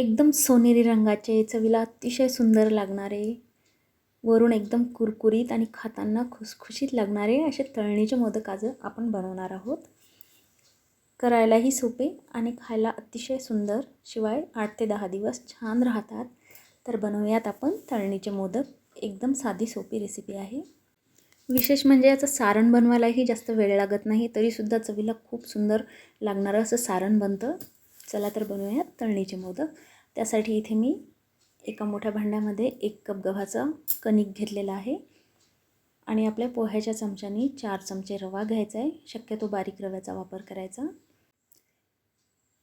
एकदम सोनेरी रंगाचे चवीला अतिशय सुंदर लागणारे वरून एकदम कुरकुरीत आणि खाताना खुसखुशीत लागणारे असे तळणीचे मोदक आज आपण बनवणार आहोत. करायलाही सोपे आणि खायला अतिशय सुंदर शिवाय आठ ते दहा दिवस छान राहतात. तर बनवूयात आपण तळणीचे मोदक. एकदम साधी सोपी रेसिपी आहे. विशेष म्हणजे याचं सारण बनवायलाही जास्त वेळ लागत नाही तरीसुद्धा चवीला खूप सुंदर लागणारं असं सारण बनतं. चला तर बनवूयात तळणीचे मोदक. त्यासाठी इथे मी एका मोठ्या भांड्यामध्ये एक कप गव्हाचं कणिक घेतलेला आहे. आणि आपल्या पोह्याच्या चमच्यानी चार चमचे रवा घ्यायचा आहे. शक्यतो बारीक रव्याचा वापर करायचा.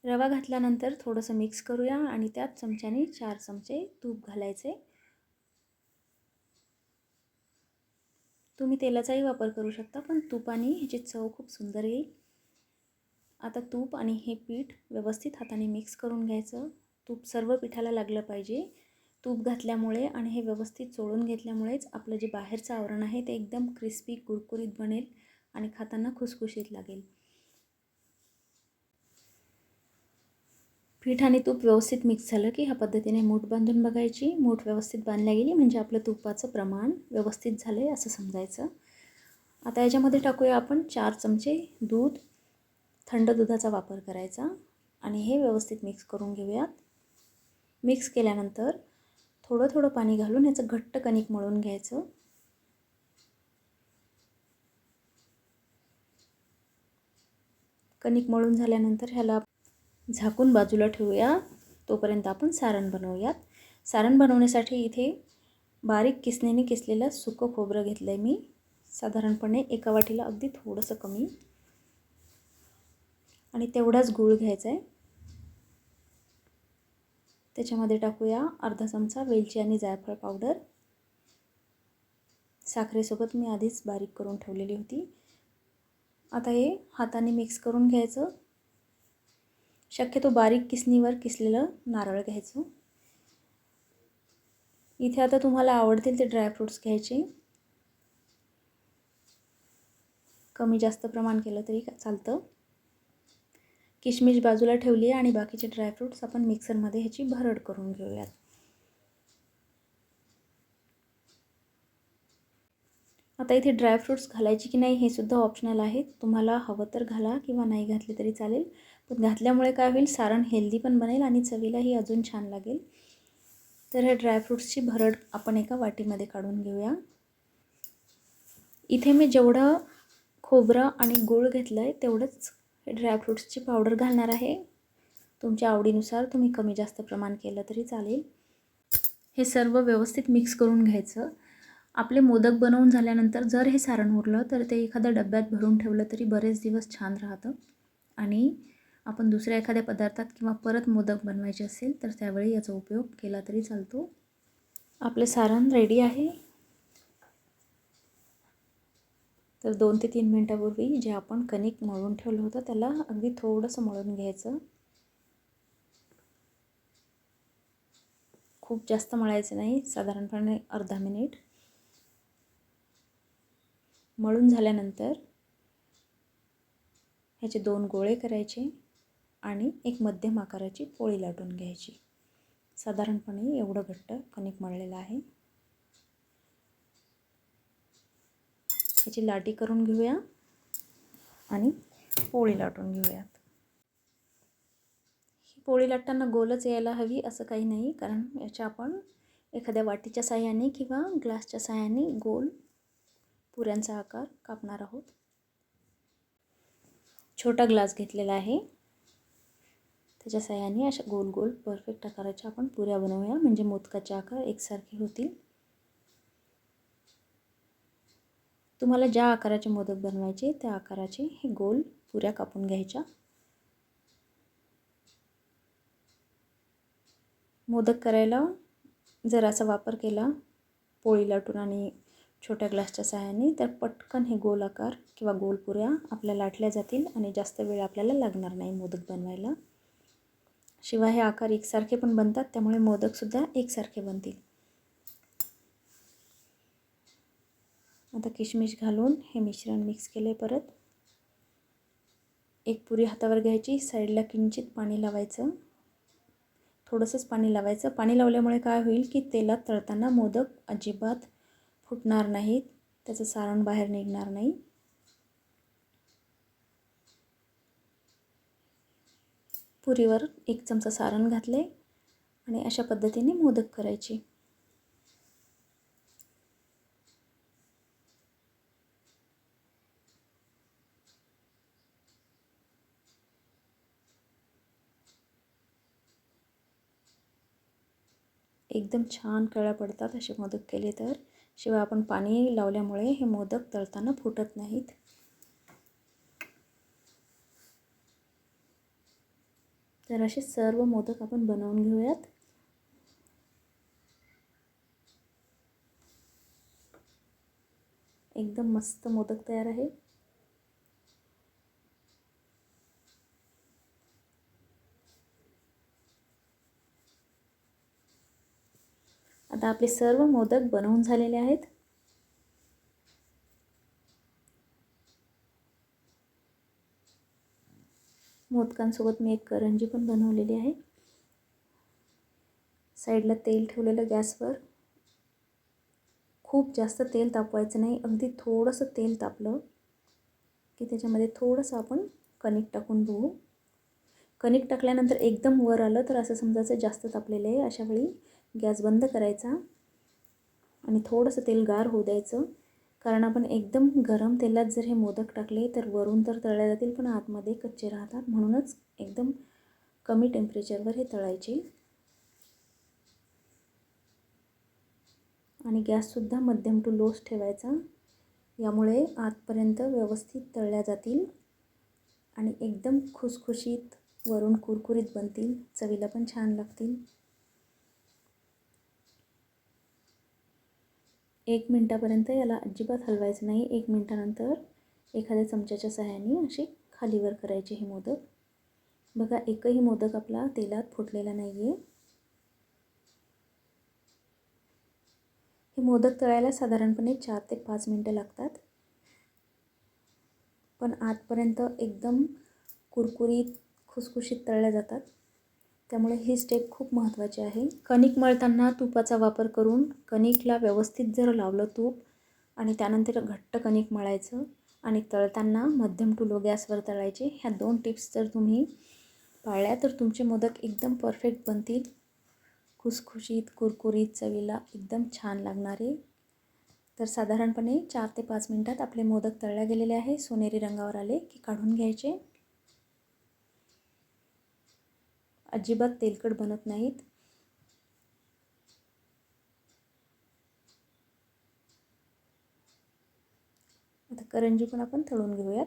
रवा घातल्यानंतर थोडंसं मिक्स करूया आणि त्याच चमच्याने चार चमचे तूप घालायचे. तुम्ही तेलाचाही वापर करू शकता पण तुपाने ह्याची चव खूप सुंदर येईल. आता तूप आणि हे पीठ व्यवस्थित हाताने मिक्स करून घ्यायचं. तूप सर्व पिठाला लागलं पाहिजे. तूप घातल्यामुळे आणि हे व्यवस्थित चोळून घेतल्यामुळेच आपलं जे बाहेरचं आवरण आहे ते एकदम क्रिस्पी कुरकुरीत बनेल आणि खाताना खुसखुशीत लागेल. पीठ आणि तूप व्यवस्थित मिक्स झालं की ह्या पद्धतीने मूठ बांधून बघायची. मूठ व्यवस्थित बांधल्या गेली म्हणजे आपलं तुपाचं प्रमाण व्यवस्थित झालं आहे असं समजायचं. आता याच्यामध्ये टाकूया आपण चार चमचे दूध. थंड दुधाचा वापर करायचा आणि हे व्यवस्थित मिक्स करून घेऊयात. मिक्स केल्यानंतर थोडं थोडं पाणी घालून याचं घट्ट कणिक मळून घ्यायचं. कणिक मळून झाल्यानंतर ह्याला झाकून बाजूला ठेवूया. तोपर्यंत आपण सारण बनवूयात. सारण बनवण्यासाठी इथे बारीक किसणीने किसलेलं सुकं खोबरं घेतलं आहे मी. साधारणपणे एका वाटीला अगदी थोडंसं कमी. आणि तेवढाच गूळ घ्यायचा आहे त्याच्यामध्ये टाकूया अर्धा चमचा वेलची आणि जायफळ पावडर. साखरेसोबत मी आधीच बारीक करून ठेवलेली होती. आता हे हाताने मिक्स करून घ्यायचं. शक्यतो बारीक किसणीवर किसलेलं नारळ घ्यायचं. इथे आता तुम्हाला आवडतील ते ड्रायफ्रूट्स घ्यायचे. कमी जास्त प्रमाण केलं तरी चालतं. किशमिश बाजूला ठेवली आहे आणि बाकीचे ड्रायफ्रूट्स आपण मिक्सरमध्ये ह्याची भरड करून घेऊयात. आता इथे ड्रायफ्रूट्स घालायचे की नाही हे सुद्धा ऑप्शनल आहे. तुम्हाला हवं तर घाला किंवा नाही घातले तरी चालेल. पण घातल्यामुळे काय होईल? सारण हेल्दी पण बनेल आणि चवीलाही अजून छान लागेल. तर हे ड्रायफ्रूट्सची भरड आपण एका वाटीमध्ये काढून घेऊया. इथे मी जेवढं खोबरं आणि गूळ घेतलं आहे तेवढंच ड्रायफ्रूट्सची पावडर घालणार आहे. तुमच्या आवडीनुसार तुम्ही कमी जास्त प्रमाण केलं तरी चालेल. हे सर्व व्यवस्थित मिक्स करून घ्यायचं. आपले मोदक बनवून झाल्यानंतर जर हे सारण उरलं तर ते एखाद्या डब्यात भरून ठेवलं तरी बरेच दिवस छान राहतं. आणि आपण दुसऱ्या एखाद्या पदार्थात किंवा परत मोदक बनवायचे असेल तर त्यावेळी याचा उपयोग केला तरी चालतो. आपले सारण रेडी आहे. तर दोन ते तीन मिनटापूर्वी जे आपण कणिक मळून ठेवलं होतं त्याला अगदी थोडंसं मळून घ्यायचं. खूप जास्त मळायचं नाही साधारणपणे अर्धा मिनिट. मळून झाल्यानंतर ह्याचे दोन गोळे करायचे आणि एक मध्यम आकाराची पोळी लाटून घ्यायची. साधारणपणे एवढं घट्ट कणिक मळलेलं आहे. ह्याची लाटी करून घेऊया आणि पोळी लाटून घेऊयात. ही पोळी लाटताना गोलच यायला हवी असं काही नाही कारण याच्या आपण एखाद्या वाटीच्या साह्याने किंवा ग्लासच्या साह्याने गोल पुऱ्यांचा आकार कापणार आहोत. छोटा ग्लास घेतलेला आहे. त्याच्या साह्याने अशा गोल गोल परफेक्ट आकाराच्या आपण पुऱ्या बनवूया म्हणजे मोदकाचे आकार एकसारखे होतील. तुम्हाला ज्या आकाराचे मोदक बनवायचे त्या आकाराचे हे गोल पुऱ्या कापून घ्यायच्या. मोदक करायला जरासा वापर केला पोळी लाटून आणि छोट्या ग्लासच्या सहाय्याने तर पटकन हे गोल आकार किंवा गोल पुऱ्या आपल्या लाटल्या जातील आणि जास्त वेळ आपल्याला लागणार नाही मोदक बनवायला. शिवाय हे आकार एकसारखे पण बनतात त्यामुळे मोदकसुद्धा एकसारखे बनतील. आता किशमिश घालून हे मिश्रण मिक्स केले परत. एक पुरी हातावर घ्यायची साईडला किंचित पाणी लावायचं. थोडंसंच पाणी लावायचं. पाणी लावल्यामुळे काय होईल की तेलात तळताना मोदक अजिबात फुटणार नाहीत. त्याचं सारण बाहेर निघणार नाही. पुरीवर एक चमचा सारण घातले आणि अशा पद्धतीने मोदक करायचे. एकदम छान कळ्या पडतात असे मोदक केले तर. शिवाय आपण पाणी लावल्यामुळे हे मोदक तळताना फुटत नाहीत. तर असे सर्व मोदक आपण बनवून घेऊयात. एकदम मस्त मोदक तयार आहे. आता आपले सर्व मोदक बनवून झालेले आहेत. मोदकांसोबत मी एक करंजी पण बनवलेली आहे. साईडला तेल ठेवलेलं गॅसवर. खूप जास्त तेल तापवायचं नाही अगदी थोडंसं तेल तापलं की त्याच्यामध्ये थोडंसं आपण कणिक टाकून बघू. कणिक टाकल्यानंतर एकदम वर आलं तर असं समजायचं जास्त तापलेलं आहे अशावेळी. गॅस बंद करायचा आणि थोडंसं तेल गार होऊ द्यायचं. कारण आपण एकदम गरम तेलात जर हे मोदक टाकले तर वरून तर तळल्या जातील पण आतमध्ये कच्चे राहतात. म्हणूनच एकदम कमी टेम्परेचरवर हे तळायचे. आणि गॅससुद्धा मध्यम टू लोच ठेवायचा. यामुळे आतपर्यंत व्यवस्थित तळल्या जातील आणि एकदम खुसखुशीत वरून कुरकुरीत बनतील. चवीला पण छान लागतील. एक मिनटापर्यंत याला अजिबात हलवायचं नाही. एक मिनटानंतर एखाद्या चमच्याच्या सहाय्याने असे खालीवर करायचे हे मोदक. बघा एकही मोदक आपला तेलात फुटलेला नाही आहे हे मोदक तळायला साधारणपणे चार ते पाच मिनटं लागतात. पण आतपर्यंत एकदम कुरकुरीत खुसखुशीत तळल्या जातात. त्यामुळे ही स्टेप खूप महत्त्वाची आहे. कणिक मळताना तुपाचा वापर करून कणिकला व्यवस्थित जर लावलं तूप आणि त्यानंतर घट्ट कणिक मळायचं आणि तळताना मध्यम टू लो गॅसवर तळायचे ह्या दोन टिप्स जर तुम्ही पाळल्या तर तुमचे मोदक एकदम परफेक्ट बनतील. खुसखुशीत कुरकुरीत चवीला एकदम छान लागणारे. तर साधारणपणे चार ते पाच मिनटात आपले मोदक तळल्या गेलेले आहे. सोनेरी रंगावर आले की काढून घ्यायचे. अजिबात तेलकट बनत नाहीत. आता करंजी पण आपण तळून घेऊयात.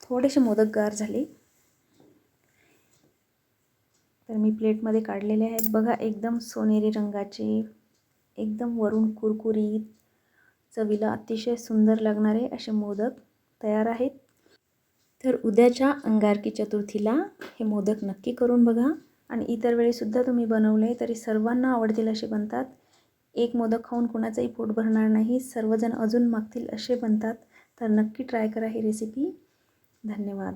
थोडेसे मोदक गार झाले. तर मी प्लेटमध्ये काढलेले आहेत. बघा एकदम सोनेरी रंगाचे एकदम वरून कुरकुरीत चवीला अतिशय सुंदर लागणारे असे मोदक तयार आहेत. तर उद्याच्या अंगारकी चतुर्थीला हे मोदक नक्की करून बघा. आणि इतर वेळीसुद्धा तुम्ही बनवले तरी सर्वांना आवडतील असे बनतात. एक मोदक खाऊन कुणाचंही पोट भरणार नाही. सर्वजण अजून मागतील असे बनतात. तर नक्की ट्राय करा ही रेसिपी धन्यवाद.